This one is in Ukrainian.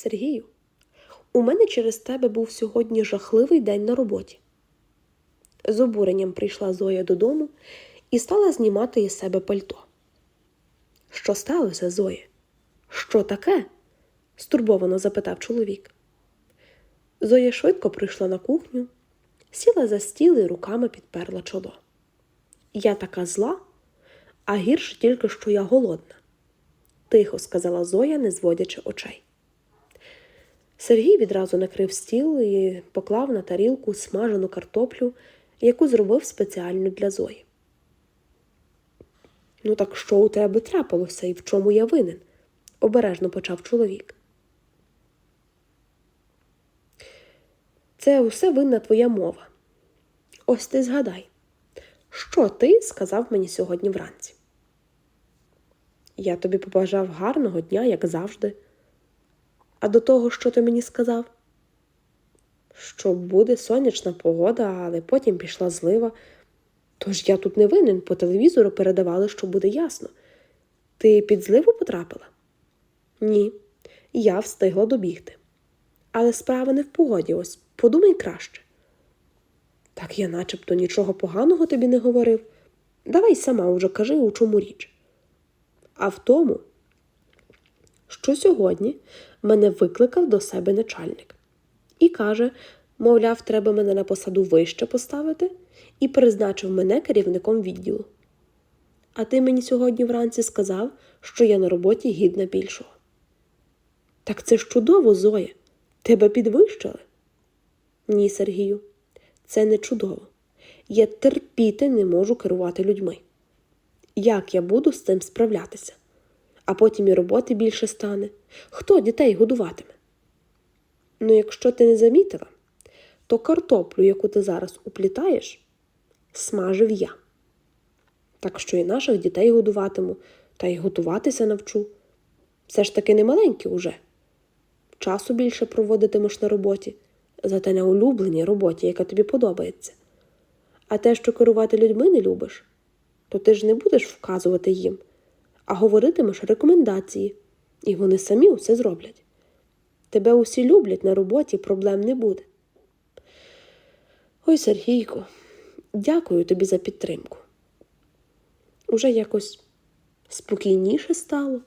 Сергію, у мене через тебе був сьогодні жахливий день на роботі. З обуренням прийшла Зоя додому і стала знімати із себе пальто. Що сталося, Зоє? Що таке? стурбовано запитав чоловік. Зоя швидко прийшла на кухню, сіла за стіл і руками підперла чоло. Я така зла, а гірше тільки, що я голодна, тихо сказала Зоя, не зводячи очей. Сергій відразу накрив стіл і поклав на тарілку смажену картоплю, яку зробив спеціально для Зої. Ну, так що у тебе трапилося і в чому я винен? обережно почав чоловік. Це усе винна твоя мова. Ось ти згадай, що ти сказав мені сьогодні вранці? Я тобі побажав гарного дня, як завжди. А до того, що ти мені сказав? Що буде сонячна погода, але потім пішла злива. Тож я тут не винен, по телевізору передавали, що буде ясно. Ти під зливу потрапила? Ні, я встигла добігти. Але справа не в погоді, ось подумай краще. Так я начебто нічого поганого тобі не говорив. Давай сама уже кажи, у чому річ. А в тому, що сьогодні мене викликав до себе начальник і каже, мовляв, треба мене на посаду вище поставити, і призначив мене керівником відділу. А ти мені сьогодні вранці сказав, що я на роботі гідна більшого. Так це ж чудово, Зоя. Тебе підвищили? Ні, Сергію, це не чудово. Я терпіти не можу керувати людьми. Як я буду з цим справлятися? А потім і роботи більше стане. Хто дітей годуватиме? Ну, якщо ти не замітила, то картоплю, яку ти зараз уплітаєш, смажив я. Так що і наших дітей годуватиму, та й готуватися навчу. Все ж таки не маленькі уже. Часу більше проводитимеш на роботі, зате на улюбленій роботі, яка тобі подобається. А те, що керувати людьми не любиш, то ти ж не будеш вказувати їм, а говоритимеш рекомендації, і вони самі усе зроблять. Тебе усі люблять на роботі, проблем не буде. Ой, Сергійко, дякую тобі за підтримку. Уже якось спокійніше стало.